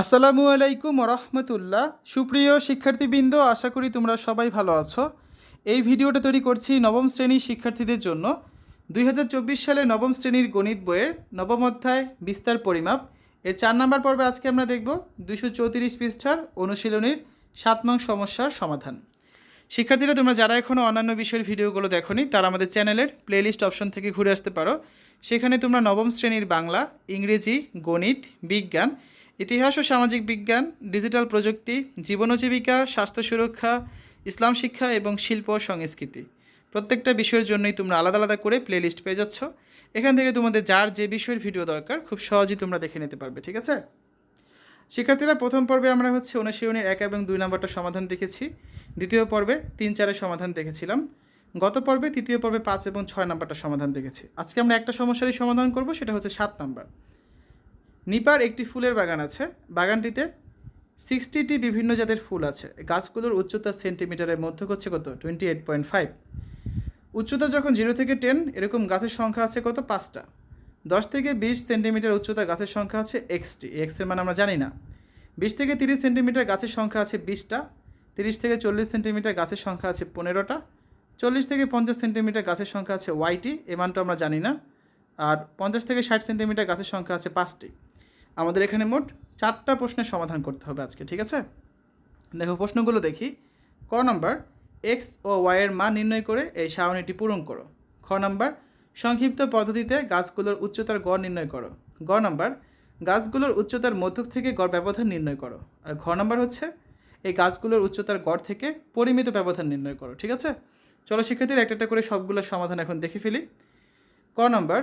আসসালামু আলাইকুম রহমতুল্লাহ সুপ্রিয় শিক্ষার্থীবৃন্দ, আশা করি তোমরা সবাই ভালো আছো। এই ভিডিওটা তৈরি করছি নবম শ্রেণির শিক্ষার্থীদের জন্য। দুই হাজার চব্বিশ সালে নবম শ্রেণির গণিত বইয়ের নবম অধ্যায় বিস্তার পরিমাপ। এর চার নম্বর পর্বে আজকে আমরা দেখব দুইশো চৌত্রিশ পৃষ্ঠার অনুশীলনীর সাত নং সমস্যার সমাধান। শিক্ষার্থীরা, তোমরা যারা এখনও অন্যান্য বিষয়ের ভিডিওগুলো দেখোনি, তারা আমাদের চ্যানেলের প্লেলিস্ট অপশন থেকে ঘুরে আসতে পারো। সেখানে তোমরা নবম শ্রেণির বাংলা, ইংরেজি, গণিত, বিজ্ঞান ইতিহাস ও সামাজিক বিজ্ঞান, ডিজিটাল প্রযুক্তি, জীবন জীবিকা, স্বাস্থ্য সুরক্ষা, ইসলাম শিক্ষা এবং শিল্প সংস্কৃতি। প্রত্যেকটা বিষয়ের জন্যই তোমরা আলাদা আলাদা করে প্লেলিস্ট পেয়ে যাচ্ছ। এখান থেকে তোমাদের যার যে বিষয়ের ভিডিও দরকার, খুব সহজেই তোমরা দেখে নিতে পারবে, ঠিক আছে? শিক্ষার্থীরা, প্রথম পর্বে আমরা হচ্ছে অনুশীলনের এক এবং দুই নম্বরটা সমাধান দেখেছি। দ্বিতীয় পর্বে তিন চারের সমাধান দেখেছিলাম। গত পর্বে, তৃতীয় পর্বে পাঁচ এবং ছয় নম্বরটা সমাধান দেখেছি। আজকে আমরা একটা সমস্যারই সমাধান করব, সেটা হচ্ছে সাত নাম্বার। নিপার একটি ফুলের বাগান আছে। বাগানটিতে সিক্সটিটি বিভিন্ন জাতের ফুল আছে। গাছগুলোর উচ্চতা সেন্টিমিটারের মধ্যে হচ্ছে কত? টোয়েন্টি এইট পয়েন্ট ফাইভ উচ্চতা যখন জিরো থেকে টেন এরকম গাছের সংখ্যা আছে কত? পাঁচটা। দশ থেকে বিশ সেন্টিমিটার উচ্চতা গাছের সংখ্যা আছে এক্সটি এক্সের মানে আমরা জানি না। বিশ থেকে তিরিশ সেন্টিমিটার গাছের সংখ্যা আছে বিশটা। তিরিশ থেকে চল্লিশ সেন্টিমিটার গাছের সংখ্যা আছে পনেরোটা। চল্লিশ থেকে পঞ্চাশ সেন্টিমিটার গাছের সংখ্যা আছে ওয়াইটি এ মানটা আমরা জানি না। আর পঞ্চাশ থেকে ষাট সেন্টিমিটার গাছের সংখ্যা আছে পাঁচটি। আমাদের এখানে মোট চারটা প্রশ্নের সমাধান করতে হবে আজকে, ঠিক আছে? দেখো, প্রশ্নগুলো দেখি। ক নম্বর এক্স ও ওয়াইয়ের মান নির্ণয় করে এই সারণীটি পূরণ করো। খ নম্বর, সংক্ষিপ্ত পদ্ধতিতে গাছগুলোর উচ্চতার গড় নির্ণয় করো। গ নম্বর, গাছগুলোর উচ্চতার মধ্যক থেকে গড় ব্যবধান নির্ণয় করো। আর ঘ নম্বর হচ্ছে, এই গাছগুলোর উচ্চতার গড় থেকে পরিমিত ব্যবধান নির্ণয় করো, ঠিক আছে? চলো শিক্ষার্থীরা একটা একটা করে সবগুলোর সমাধান এখন দেখে ফেলি। ক নম্বর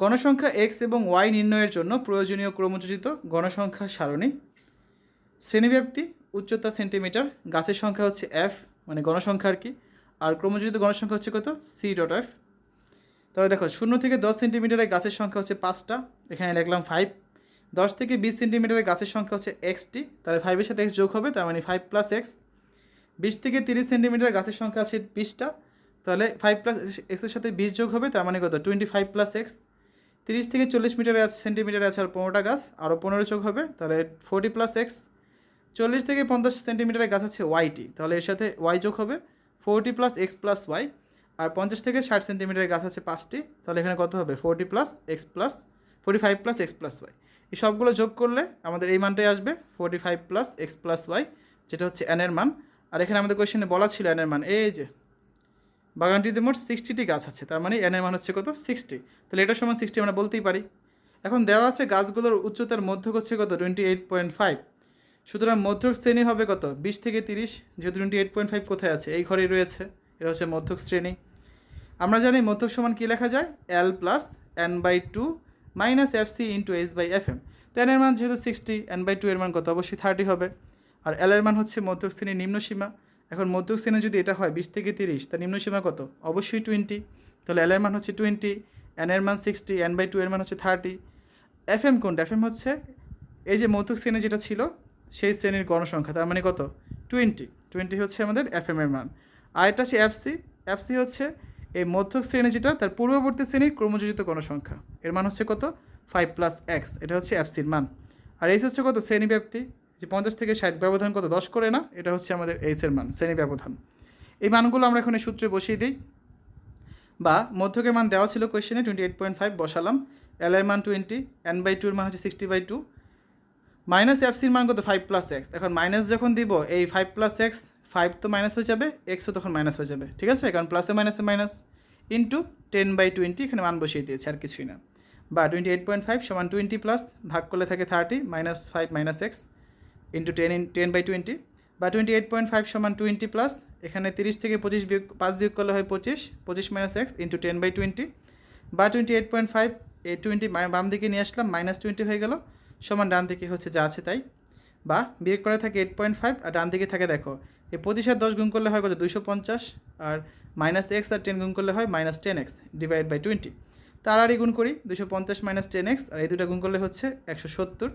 গণসংখ্যা এক্স এবং ওয়াই নির্ণয়ের জন্য প্রয়োজনীয় ক্রমযোজিত গণসংখ্যা সারণী। শ্রেণীব্যাপ্তি, উচ্চতা সেন্টিমিটার, গাছের সংখ্যা হচ্ছে এফ মানে গণসংখ্যার কি? আর ক্রমযোজিত গণসংখ্যা হচ্ছে কত? সি ডট এফ তাহলে দেখো, শূন্য থেকে দশ সেন্টিমিটারের গাছের সংখ্যা হচ্ছে পাঁচটা, এখানে লিখলাম ফাইভ দশ থেকে বিশ সেন্টিমিটারের গাছের সংখ্যা হচ্ছে এক্সটি তাহলে ফাইভের সাথে এক্স যোগ হবে, তার মানে ফাইভ প্লাস এক্স বিশ থেকে তিরিশ সেন্টিমিটার গাছের সংখ্যা আছে বিশটা, তাহলে ফাইভ প্লাস এক্সের সাথে বিশ যোগ হবে, তার মানে কত? টোয়েন্টি ফাইভ প্লাস এক্স তিরিশ থেকে চল্লিশ মিটারে আছে সেন্টিমিটারে আছে আর পনেরোটা গাছ আরও পনেরো চোখ হবে, তাহলে ফোর্টি প্লাস এক্স চল্লিশ থেকে পঞ্চাশ সেন্টিমিটারের গাছ আছে ওয়াইটি তাহলে এর সাথে ওয়াই যোগ হবে forty plus X plus Y আর পঞ্চাশ থেকে ষাট সেন্টিমিটারের গাছ আছে পাঁচটি, তাহলে এখানে কত হবে? Forty plus X plus forty five plus X plus Y এই সবগুলো যোগ করলে আমাদের এই মানটাই আসবে forty five plus X plus Y যেটা হচ্ছে এনের মান, আর এখানে আমাদের কোয়েশনে বলা ছিল এনের মান, এই যে বাগানটিতে মোট সিক্সটিটি গাছ আছে। তার মানে এনের মান হচ্ছে কত? সিক্সটি। তাহলে এটার সমান সিক্সটি আমরা বলতেই পারি। এখন দেওয়া আছে গাছগুলোর উচ্চতার মধ্যক হচ্ছে কত? টোয়েন্টি এইট পয়েন্ট ফাইভ সুতরাং মধ্যক শ্রেণি হবে কত? বিশ থেকে তিরিশ। যেহেতু টোয়েন্টি এইট পয়েন্ট ফাইভ কোথায় আছে? এই ঘরেই রয়েছে। এটা হচ্ছে মধ্যক শ্রেণি। আমরা জানি মধ্যক সমান কী লেখা যায়? L plus N by two minus F C into H by F M তো এনের মান যেহেতু সিক্সটি এন বাই টু এর মান কত? অবশ্যই থার্টি হবে। আর এল এর মান হচ্ছে মধ্যক শ্রেণির নিম্ন সীমা এখন মধ্যক শ্রেণি যদি এটা হয়, বিশ থেকে তিরিশ, তার নিম্ন সীমা কত? অবশ্যই টোয়েন্টি তাহলে এল এর মান হচ্ছে টোয়েন্টি এন এর মান সিক্সটি এন বাই টু এর মান হচ্ছে থার্টি এফ এম কোনটা? এফ এম হচ্ছে এই যে মধ্যক শ্রেণি যেটা ছিল, সেই শ্রেণির গণসংখ্যা, তার মানে কত? টোয়েন্টি টোয়েন্টি হচ্ছে আমাদের এফ এম এর মান। আর এটা হচ্ছে এফসি এফসি হচ্ছে এই মধ্যক শ্রেণি যেটা, তার পূর্ববর্তী শ্রেণির ক্রমযোজিত গণসংখ্যা। এর মান হচ্ছে কত? ফাইভ প্লাস এক্স এটা হচ্ছে এফসির মান। আর এইচ হচ্ছে কত? শ্রেণি ব্যাপ্তি যে পঞ্চাশ থেকে ষাট ব্যবধান কত? দশ করে না? এটা হচ্ছে আমাদের এইচের মান, শ্রেণি ব্যবধান। এই মানগুলো আমরা এখন সূত্রে বসিয়ে দিই। বা মধ্যকের মান দেওয়া ছিল কোয়েশ্চেনে টোয়েন্টি এইট পয়েন্ট ফাইভ বসালাম। এল এর মান টোয়েন্টি এন বাই টুর মান হচ্ছে সিক্সটি বাই টু মাইনাস এফসির মান কত? ফাইভ প্লাস এক্স এখন মাইনাস যখন দিব, এই ফাইভ প্লাস এক্স ফাইভ তো মাইনাস হয়ে যাবে এক্সও তখন মাইনাস হয়ে যাবে। ঠিক আছে? কারণ প্লাসে মাইনাসে minus into ten by twenty এখানে মান বসিয়ে দিয়েছে, আর কিছুই না। বা টোয়েন্টি এইট পয়েন্ট ফাইভ সমান টোয়েন্টি প্লাস ভাগ করলে থাকে thirty minus five minus X into ten in ten by twenty বা টোয়েন্টি এইট পয়েন্ট ফাইভ সমান টোয়েন্টি প্লাস এখানে তিরিশ থেকে পঁচিশ বিয়োগ, পাঁচ বিয়োগ করলে হয় পঁচিশ পঁচিশ minus X into ten by twenty বা টোয়েন্টি এইট পয়েন্ট ফাইভ এই টোয়েন্টি বাম দিকে নিয়ে আসলাম মাইনাস টোয়েন্টি হয়ে গেল, সমান ডান দিকে হচ্ছে যা আছে তাই, বা বিয়োগ করে থাকে এইট পয়েন্ট ফাইভ আর ডান দিকে থাকে দেখো এই পঁচিশ দশ গুণ করলে হয় কত, দুইশো পঞ্চাশ, আর মাইনাস এক্স আর টেন গুণ করলে হয় minus ten X divide by twenty তার তাড়াতাড়ি গুণ করি দুশো পঞ্চাশ মাইনাস টেন এক্স আর এই দুটো গুণ করলে হচ্ছে একশো সত্তর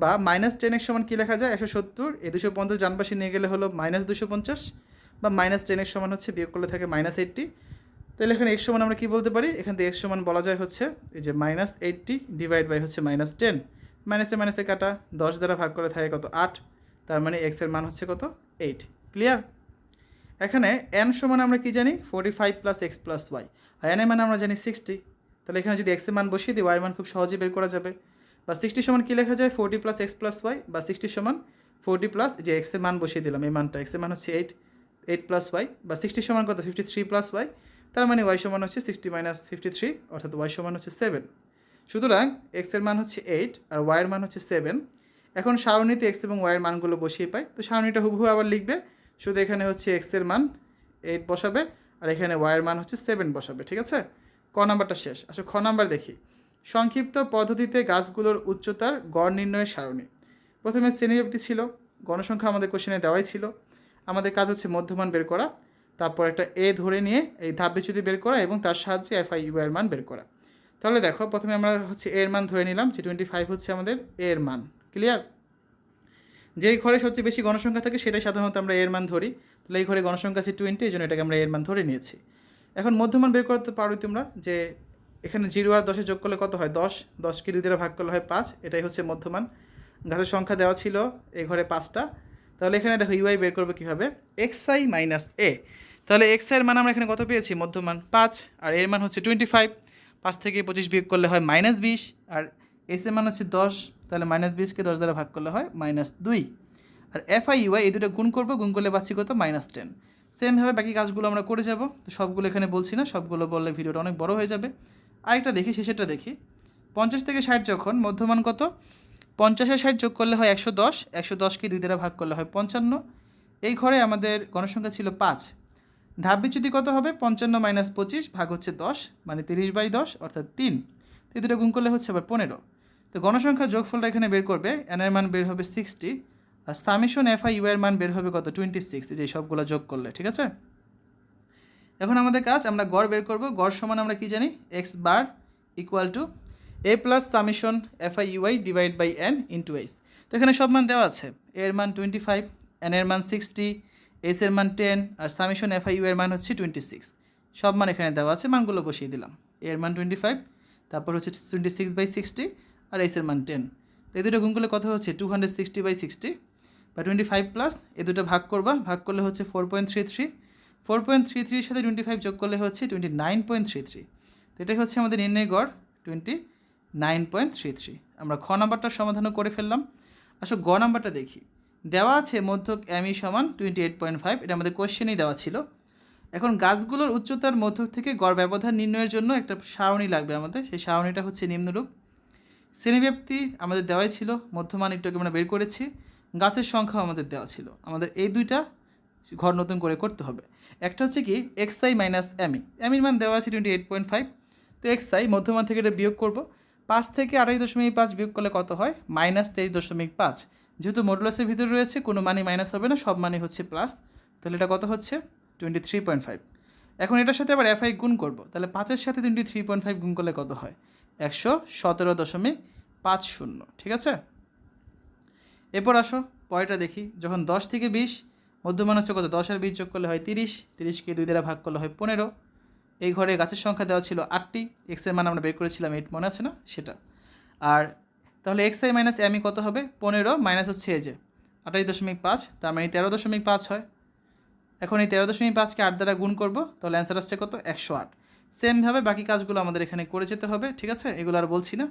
বা মাইনাস টেন এক্স সমান কী লেখা যায়? একশো সত্তর। এ দুশো পঞ্চাশ জানবাসী নিয়ে গেলে হলো মাইনাস দুশো পঞ্চাশ বা মাইনাস টেন এক্স সমান হচ্ছে বিয়োগ করলে থাকে মাইনাস এইটটি তাহলে এখানে এক্স সমান আমরা কী বলতে পারি? এখান থেকে এক্স সমান বলা যায় হচ্ছে এই যে মাইনাস এইটটি ডিভাইড বাই হচ্ছে মাইনাস টেন মাইনাসে মাইনাসে কাটা, দশ দ্বারা ভাগ করে থাকে কত? আট। তার মানে এক্সের মান হচ্ছে কত? এইট ক্লিয়ার এখানে এন সমান আমরা কি জানি? Forty five plus X plus Y আর এন এর মান আমরা জানি সিক্সটি তাহলে এখানে যদি এক্সের মান বসিয়ে দিই ওয়াই মান খুব সহজেই বের করা যাবে। বা সিক্সটি সমান কী লেখা যায়? Forty plus X plus Y বা সিক্সটি সমান ফোর্টি প্লাস যে এক্সের মান বসিয়ে দিলাম, এই মানটা এক্সের মান হচ্ছে এইট এইট প্লাস ওয়াই বা সিক্সটি সমান কত? ফিফটি থ্রি প্লাস ওয়াই তার মানে ওয়াই সমান হচ্ছে সিক্সটি মাইনাস ফিফটি থ্রি অর্থাৎ ওয়াই সমান হচ্ছে সেভেন সুতরাং এক্সের মান হচ্ছে এইট আর ওয়াইয়ের মান হচ্ছে সেভেন এখন সারণীতে এক্স এবং ওয়াইয়ের মানগুলো বসিয়ে পাই। তো সারণীটা হুবহু আবার লিখবে, শুধু এখানে হচ্ছে এক্সের মান এইট বসাবে আর এখানে ওয়াইয়ের মান হচ্ছে সেভেন বসাবে, ঠিক আছে? ক নাম্বারটা শেষ? আসলে খ নাম্বার দেখি। সংক্ষিপ্ত পদ্ধতিতে গাছগুলোর উচ্চতার গড় নির্ণয়ের সারণী। প্রথমে শ্রেণীব্যক্তি ছিল, গণসংখ্যা আমাদের কোশ্চেনে দেওয়াই ছিল। আমাদের কাজ হচ্ছে মধ্যমান বের করা, তারপর একটা এ ধরে নিয়ে এই ধাপ বিচ্যুতি বের করা এবং তার সাহায্যে এফ আই ইউ এর মান বের করা। তাহলে দেখো, প্রথমে আমরা হচ্ছে এর মান ধরে নিলাম, যে টোয়েন্টি ফাইভ হচ্ছে আমাদের এর মান। ক্লিয়ার যেই ঘরে সবচেয়ে বেশি গণসংখ্যা থাকে, সেটাই সাধারণত আমরা এর মান ধরি। তাহলে এই ঘরে গণসংখ্যা আছে টোয়েন্টি এই জন্য এটাকে আমরা এর মান ধরে নিয়েছি। এখন মধ্যমান বের করতে পারো তোমরা, যে এখানে জিরো আর দশে যোগ করলে কত হয়? দশ। দশকে দুই দ্বারা ভাগ করলে হয় পাঁচ। এটাই হচ্ছে মধ্যমান। গাছের সংখ্যা দেওয়া ছিল এ ঘরে পাঁচটা। তাহলে এখানে দেখো ইউআই বের করবে কীভাবে? এক্স আই মাইনাস এ তাহলে এক্স আইয়ের মান আমরা এখানে কত পেয়েছি? মধ্যমান পাঁচ। আর এর মান হচ্ছে টোয়েন্টি ফাইভ পাঁচ থেকে পঁচিশ বিয়োগ করলে হয় মাইনাস বিশ। আর এস এর মান হচ্ছে দশ। তাহলে মাইনাস বিশকে দশ দ্বারা ভাগ করলে হয় মাইনাস দুই। আর এফ আই ইউআই এই দুটো গুণ করব। গুণ করলে পাচ্ছি কত? মাইনাস টেন সেমভাবে বাকি কাজগুলো আমরা করে যাব। তো সবগুলো এখানে বলছি না। সবগুলো বললে ভিডিওটা অনেক বড় হয়ে যাবে। আরেকটা দেখি, শেষেরটা দেখি। পঞ্চাশ থেকে ষাট যখন, মধ্যমান কত? পঞ্চাশে ষাট যোগ করলে হয় একশো দশ। একশো দশকে দুই দ্বারা ভাগ করলে হয় পঞ্চান্ন। এই ঘরে আমাদের গণসংখ্যা ছিল পাঁচ। ধাপ বিচ্যুতি কত হবে? পঞ্চান্ন মাইনাস পঁচিশ ভাগ হচ্ছে দশ মানে তিরিশ বাই দশ, অর্থাৎ তিন। তো দুটো গুণ করলে হচ্ছে আবার পনেরো। তো গণসংখ্যার যোগফলটা এখানে বের করবে এন এর মান বের হবে সিক্সটি আর সামিশন এফ আই ইউ এর মান বের হবে কত? টোয়েন্টি সিক্স যে সবগুলো যোগ করলে, ঠিক আছে? এখন আমাদের কাজ, আমরা গড় বের করব। গড় সমান আমরা কি জানি? X bar equal to A plus summation F I U I divide by N into H তো এখানে সব মান দেওয়া আছে। এর মান টোয়েন্টি ফাইভ এন এর মান সিক্সটি এস এর মান টেন আর সামিশন এফ আই ইউ এর মান হচ্ছে টোয়েন্টি সিক্স সব মান এখানে দেওয়া আছে, মানগুলো বসিয়ে দিলাম। এর মান টোয়েন্টি ফাইভ তারপর হচ্ছে টোয়েন্টি সিক্স বাই সিক্সটি আর এস এর মান টেন তো এই দুটো গুণ করলে কত হচ্ছে? Two hundred sixty by sixty বা টোয়েন্টি ফাইভ প্লাস এই দুটো ভাগ করবা, ভাগ করলে হচ্ছে four point three three four point three থ্রির সাথে টোয়েন্টি ফাইভ যোগ করলে হচ্ছে twenty nine point three three তো এটাই হচ্ছে আমাদের নির্ণয় গড় twenty nine point three three আমরা খ নাম্বারটার সমাধানও করে ফেললাম। আসলে গ নাম্বারটা দেখি। দেওয়া আছে মধ্যক এমই সমান টোয়েন্টি এইট পয়েন্ট ফাইভ এটা আমাদের কোয়েশ্চেনেই দেওয়া ছিল। এখন গাছগুলোর উচ্চতার মধ্যক থেকে গড় ব্যবধান নির্ণয়ের জন্য একটা সারণী লাগবে আমাদের, সেই সারণীটা হচ্ছে নিম্নরূপ। শ্রেণীব্যাপ্তি আমাদের দেওয়াই ছিল মধ্যমান একটু আগে আমরা বের করেছি। গাছের সংখ্যাও আমাদের দেওয়া ছিল। আমাদের এই দুইটা ঘর নতুন করে করতে হবে। একটা হচ্ছে কি X I minus M E এমির মান দেওয়া আছে টোয়েন্টি এইট পয়েন্ট ফাইভ তো এক্স আই মধ্যমান থেকে এটা বিয়োগ করব। পাঁচ থেকে আড়াই দশমিক পাঁচ বিয়োগ করলে কত হয়? মাইনাস তেইশ দশমিক পাঁচ। যেহেতু মডুলাসের ভিতরে রয়েছে, কোনো মানই মাইনাস হবে না, সব মানই হচ্ছে প্লাস তাহলে এটা কত হচ্ছে? টোয়েন্টি থ্রি পয়েন্ট ফাইভ এখন এটার সাথে আবার এফআই গুণ করব। তাহলে পাঁচের সাথে টোয়েন্টি থ্রি পয়েন্ট ফাইভ গুণ করলে কত হয়? একশো সতেরো দশমিক পাঁচ শূন্য। ঠিক আছে? এরপর আসো, পরেরটা দেখি। যখন দশ থেকে বিশ মধ্যমান হচ্ছে কত দশ আর বিশ যোগ করলে হয় তিরিশ। তিরিশকে দুই দ্বারা ভাগ করলে হয় পনেরো। এই ঘরে গাছের সংখ্যা দেওয়া ছিল আটটি। এক্সের মান আমরা বের করেছিলাম এইট মনে আছে না? সেটা। আর তাহলে এক্স আই মাইনাস এমই কত হবে? পনেরো মাইনাস হচ্ছে এই যে আটাই দশমিক পাঁচ। তার মানে তেরো দশমিক পাঁচ হয়। এখন এই তেরো দশমিক পাঁচকে আট দ্বারা গুণ করব, তাহলে অ্যান্সার আসছে কত? একশো আট। সেমভাবে বাকি কাজগুলো আমাদের এখানে করে যেতে হবে, ঠিক আছে? এগুলো আর বলছি না।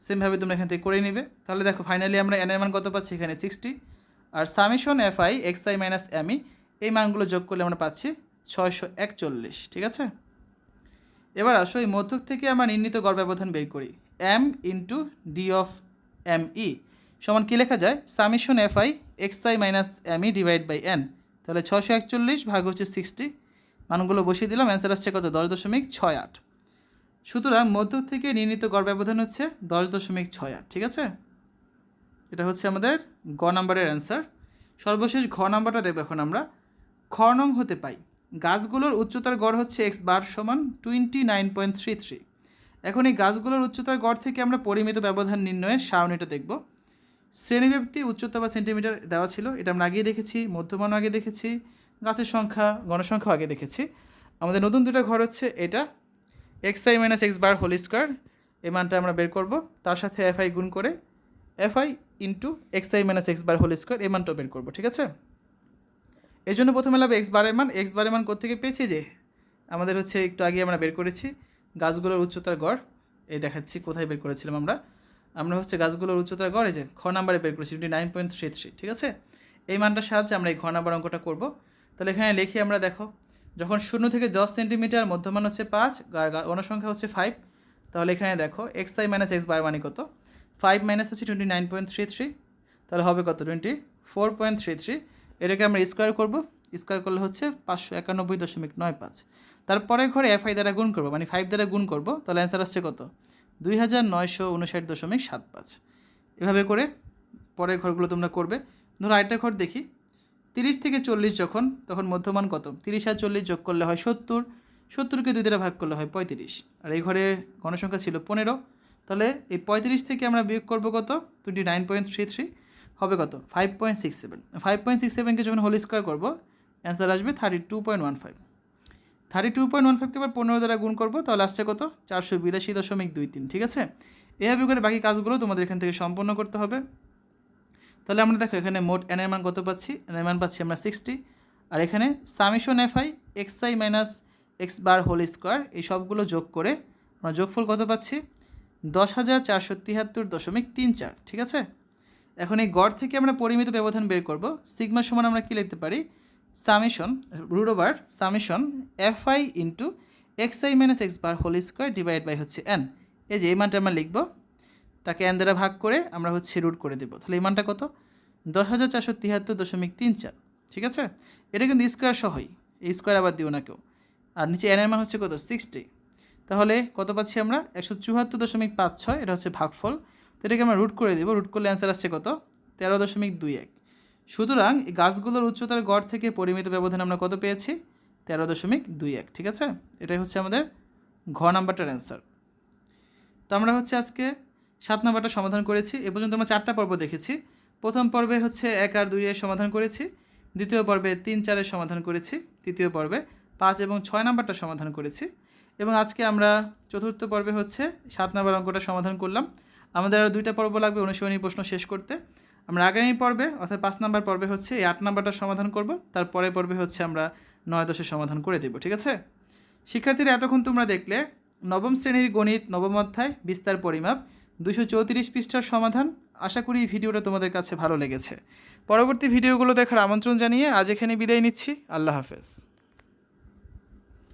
সেমভাবে তোমরা এখান থেকে করে নিবে। তাহলে দেখো ফাইনালি আমরা এন এর মান কত পাচ্ছি? এখানে sixty R summation F I X I minus M E এই মানগুলো যোগ করলে আমরা পাচ্ছি ছয়শো একচল্লিশ, ঠিক আছে? এবার আসো, এই মধ্যক থেকে আমরা নির্ণীত গড় ব্যবধান বের করি। M into D of M E সমান কী লেখা যায়? Summation F I X I minus M E divide by N তাহলে ছশো একচল্লিশ ভাগ হচ্ছে সিক্সটি মানগুলো বসিয়ে দিলাম অ্যান্সার আসছে কত? দশ দশমিক ছয় আট। সুতরাং মধ্যক থেকে নির্ণীত গড় ব্যবধান হচ্ছে দশ দশমিক ছয় আট, ঠিক আছে? এটা হচ্ছে আমাদের গ নাম্বারের অ্যান্সার সর্বশেষ ঘ নাম্বারটা দেখব এখন আমরা। খ নং হতে পাই। গাছগুলোর উচ্চতার গড় হচ্ছে এক্স বার সমান twenty nine point three three এখন এই গাছগুলোর উচ্চতার গড় থেকে আমরা পরিমিত ব্যবধান নির্ণয়ের সারণীটা দেখব। শ্রেণীব্যাপ্তি, উচ্চতা বা সেন্টিমিটার দেওয়া ছিল, এটা আমরা আগেই দেখেছি মধ্যমান আগে দেখেছি, গাছের সংখ্যা গণসংখ্যা আগে দেখেছি। আমাদের নতুন দুটো ঘর হচ্ছে এটা X I minus X bar whole square এই মানটা আমরা বের করব, তার সাথে এফ আই গুণ করে F I into X I minus X bar whole square এই মানটা বের করব, ঠিক আছে? এই জন্য প্রথমে লাগবে এক্স বারের মান এক্স বারের মান কোথেকে পেয়েছি যে, আমাদের হচ্ছে একটু আগে আমরা বের করেছি গাছগুলোর উচ্চতার গড়, এই দেখাচ্ছি কোথায় বের করেছিলাম আমরা। আমরা হচ্ছে গাছগুলোর উচ্চতার গড়, এই যে খ নাম্বারে বের করেছি twenty nine point three three ঠিক আছে? এই মানটার সাহায্যে আমরা এই ঘ নাম্বার অঙ্কটা করব। তাহলে এখানে লিখি আমরা, দেখো, যখন শূন্য থেকে দশ সেন্টিমিটার মধ্যমান হচ্ছে পাঁচ গণসংখ্যা হচ্ছে ফাইভ তাহলে এখানে দেখো X I minus X bar মানে কত? ফাইভ মাইনাস হচ্ছে twenty nine point three three তাহলে হবে কত? Twenty four point three three এটাকে আমরা স্কোয়ার করব। স্কোয়ার করলে হচ্ছে পাঁচশো একানব্বই দশমিক নয় পাঁচ। তারপরে ঘরে এফ আই দ্বারা গুণ করব মানে ফাইভ দ্বারা গুণ করব, তাহলে অ্যান্সার আসছে কত? দুই হাজার নয়শো উনষাট দশমিক সাত পাঁচ। এভাবে করে পরের ঘরগুলো তোমরা করবে। ধরো আরেকটা ঘর দেখি। তিরিশ থেকে চল্লিশ যখন, তখন মধ্যমান কত? তিরিশ আর চল্লিশ যোগ করলে হয় সত্তর। সত্তরকে দুই দ্বারা ভাগ করলে হয় পঁয়ত্রিশ। আর এই ঘরে গণসংখ্যা ছিল পনেরো। তাহলে এই পঁয়ত্রিশ থেকে আমরা বিয়োগ করব কত? Twenty nine point three three হবে কত? Five point six seven five point six সেভেনকে যখন হোল স্কোয়ার করব অ্যান্সার আসবে thirty two point one five thirty two point one ফাইভকে এবার পনেরো দ্বারা গুণ করব, তাহলে আসছে কত? চারশো বিরাশি দশমিক দুই তিন, ঠিক আছে? এভাবে করে বাকি কাজগুলো তোমাদের এখান থেকে সম্পন্ন করতে হবে। তাহলে আমরা দেখো, এখানে মোট এনের মান কত পাচ্ছি? এনের মান পাচ্ছি আমরা সিক্সটি আর এখানে summation F I X I minus X bar whole square এই সবগুলো যোগ করে আমরা যোগফল কত পাচ্ছি? দশ হাজার চারশো তিয়াত্তর দশমিক তিন চার, ঠিক আছে? এখন এই গড় থেকে আমরা পরিমিত ব্যবধান বের করব। সিগমা সমান আমরা কী লিখতে পারি? Summation, root over summation F I into X I minus X bar whole square divide by হচ্ছে এন। এই যে এই মানটা আমরা লিখব, তাকে এন দ্বারা ভাগ করে আমরা হচ্ছে রুট করে দেবো। তাহলে এই মানটা কত? দশ হাজার চারশো তিয়াত্তর দশমিক তিন চার, ঠিক আছে? এটা কিন্তু স্কোয়ার সহই, এই স্কোয়ার আবার দিও না কেউ। আর নিচে এনের মান হচ্ছে কত? সিক্সটি। তাহলে কত পাচ্ছি আমরা? একশো চুয়াত্তর দশমিক পাঁচ ছয়, এটা হচ্ছে ভাগফল। তো এটাকে আমরা রুট করে দেবো। রুট করলে অ্যান্সার আসছে কত? তেরো দশমিক দুই এক। সুতরাং গাছগুলোর উচ্চতার গড় থেকে পরিমিত ব্যবধান আমরা কত পেয়েছি? তেরো দশমিক দুই এক, ঠিক আছে? এটাই হচ্ছে আমাদের ঘ নাম্বারটার অ্যান্সার তো আমরা হচ্ছে আজকে সাত নাম্বারটা সমাধান করেছি। এ পর্যন্ত আমরা চারটা পর্ব দেখেছি। প্রথম পর্বে হচ্ছে এক আর দুই এর সমাধান করেছি। দ্বিতীয় পর্বে তিন চারের সমাধান করেছি। তৃতীয় পর্বে পাঁচ এবং ছয় নাম্বারটা সমাধান করেছি। এবং আজকে আমরা চতুর্থ পর্বে হচ্ছে সাত নম্বর অঙ্কটা সমাধান করলাম। আমাদের আরও দুইটা পর্ব লাগবে অনুশীলনী প্রশ্ন শেষ করতে। আমরা আগামী পর্বে, অর্থাৎ পাঁচ নাম্বার পর্বে হচ্ছে এই আট নাম্বারটা সমাধান করব। তার পরের পর্বে হচ্ছে আমরা নয় দশের সমাধান করে দেব, ঠিক আছে? শিক্ষার্থীরা, এতক্ষণ তোমরা দেখলে নবম শ্রেণির গণিত নবম অধ্যায় বিস্তার পরিমাপ দুশো চৌত্রিশ পৃষ্ঠার সমাধান। আশা করি এই ভিডিওটা তোমাদের কাছে ভালো লেগেছে। পরবর্তী ভিডিওগুলো দেখার আমন্ত্রণ জানিয়ে আজ এখানে বিদায় নিচ্ছি। আল্লাহ হাফেজ।